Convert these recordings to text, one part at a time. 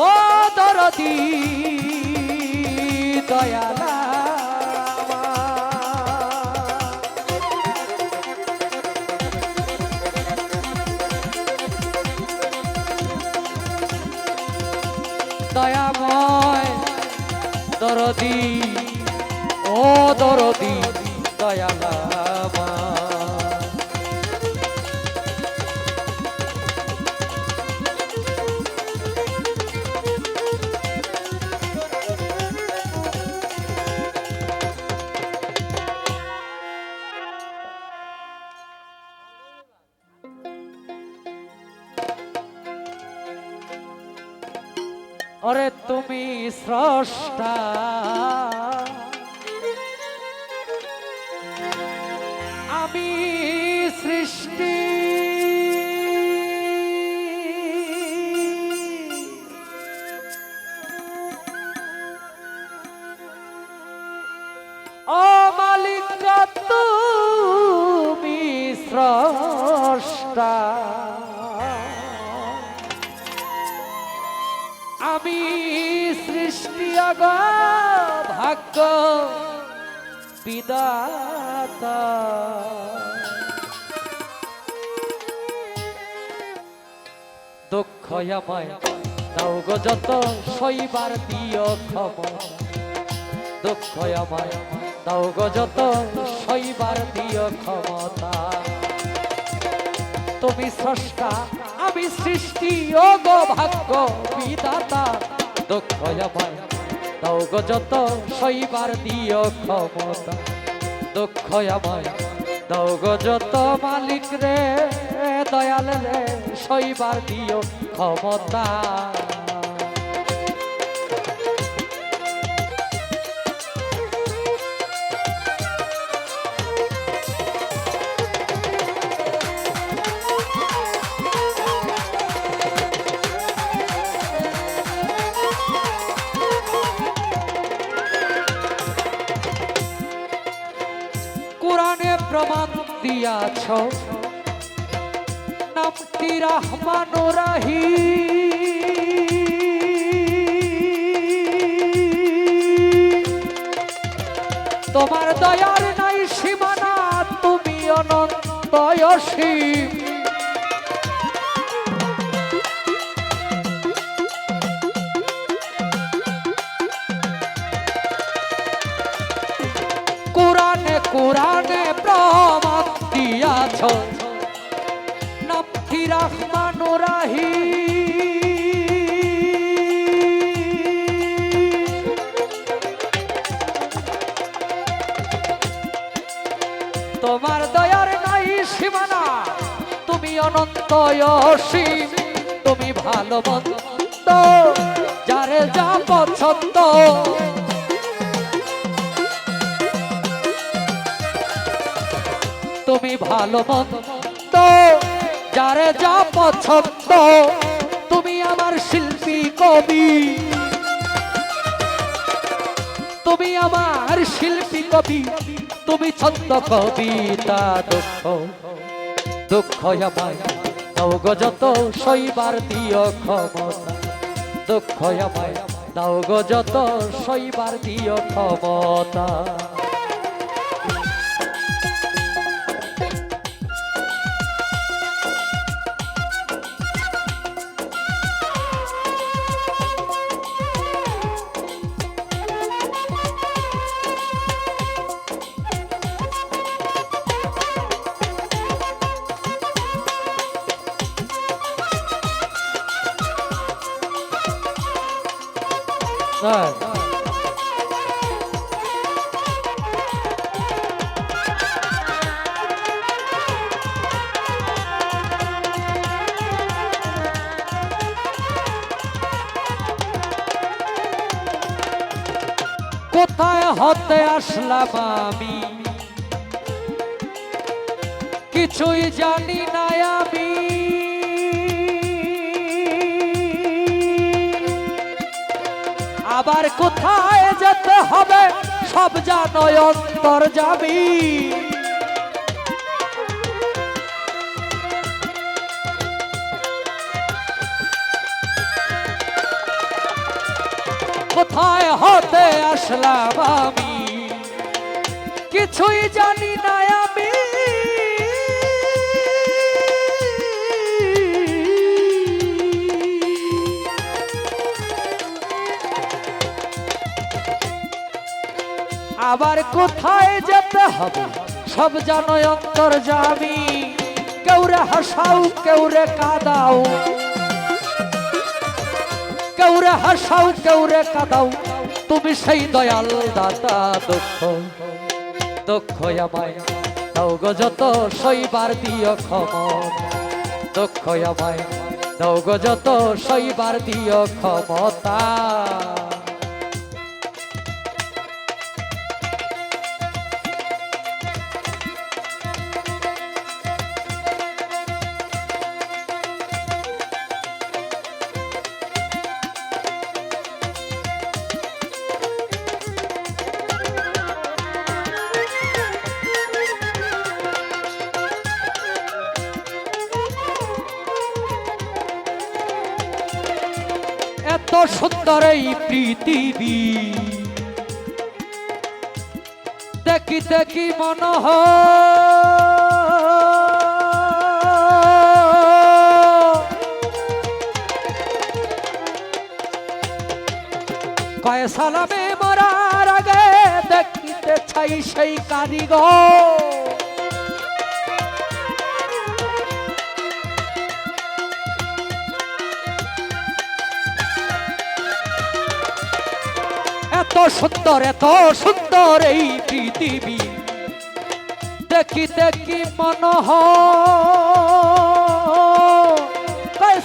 ও দরদি দয়ালা দয়াময় দরদি। ও দরদি দয়ালা। ওরে তুমি স্রষ্টা আমি সৃষ্টি। ও মালিক আমি সৃষ্টি অগ ভাগ্য। বিদাতা দুঃখ আমায় দাও গো যত শৈবার দিও খবর দুঃখ আমায় দাও গো যত শৈবার দিও ক্ষমতা। তুমি স্রষ্টা, আমি সৃষ্টি, ও গো ভাগ্য বিদাতা দুঃখ আমায় দাও গো যত শৈবার দিও ক্ষমতা, দুঃখ আমায় দাও যত মালিক রে, দয়াল রে শৈবার দিও ক্ষমতা। প্রমাণ দিয়াছ। নামটি রহমান রাহি তোমার দয়ার নাই সীমানা তুমি অনন্ত অসীম। কোরআনে প্রমাণ দিয়াছ। নামটি রহমান রাহি তোমার দয়ার নাই সীমানা, তুমি অনন্ত অসীম, তুমি ভালো মন্দ, যারে যা পছন্দ তুমি ভালো মন্দ। যারে যা পছন্দ, তুমি আমার শিল্পী কবি। তুমি আমার শিল্পী কবি, তুমি ছন্দ কবিতা দুঃখ। দুঃখ আমায় দাও গো যত শৈবার দিও ক্ষমতা। দুঃখ আমায় দাও গো যত শৈবার দিও ক্ষমতা। স্যার কোথায় হতে আসলাম আমি? কিছুই জানি না আমি। আবার কোথায় যেতে হবে? সব জানো অন্তর যাবি কোথায় হতে আসলাম আমি? কিছুই জানি না আবার কোথায় যেতে হবে? সব জানো অন্তর যাবি কেউরে হাসাও কেউরে কাদাও। কেউরে হাসাও কেউরে কাদাও। তুমি সেই দয়াল দাতা দুঃখ। দুঃখ আমায় দাও গো যত সইবার দিও ক্ষমতা দুঃখ আমায় দাও গো যত সইবার দিও ক্ষমতা। সুন্দর এই পৃথিবী দেখি দেখি মন কয় সালামে মরার আগে দেখিতে চাই সেই কারিগর। সুন্দর, এত সুন্দর এই পৃথিবী। দেখি দেখি মন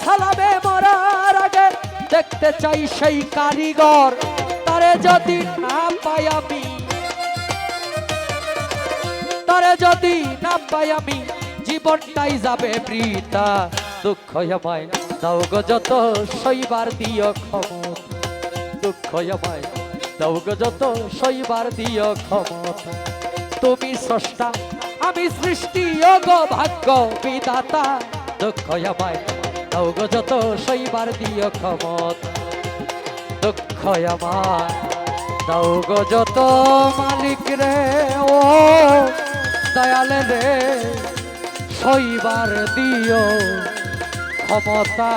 সালামে মরার আগে দেখতে চাই সেই কারিগর, তারে যদি না পাই আমি। তারে যদি না পাই আমি, জীবনটাই যাবে বৃতা দুঃখ আমায় দাও গো যত শৈবার দিও ক্ষমতা দুঃখ আমায় দাও গো যত শৈবার দিও ক্ষমতা, তুমি স্রষ্টা, আমি সৃষ্টি ও গো ভাগ্য বিদাতা দুঃখ আমায় দাও গো যত শৈবার দিও ক্ষমতা, দুঃখ আমায় দাও গো যত মালিক রে, ও দয়ালে রে শৈবার দিও ক্ষমতা।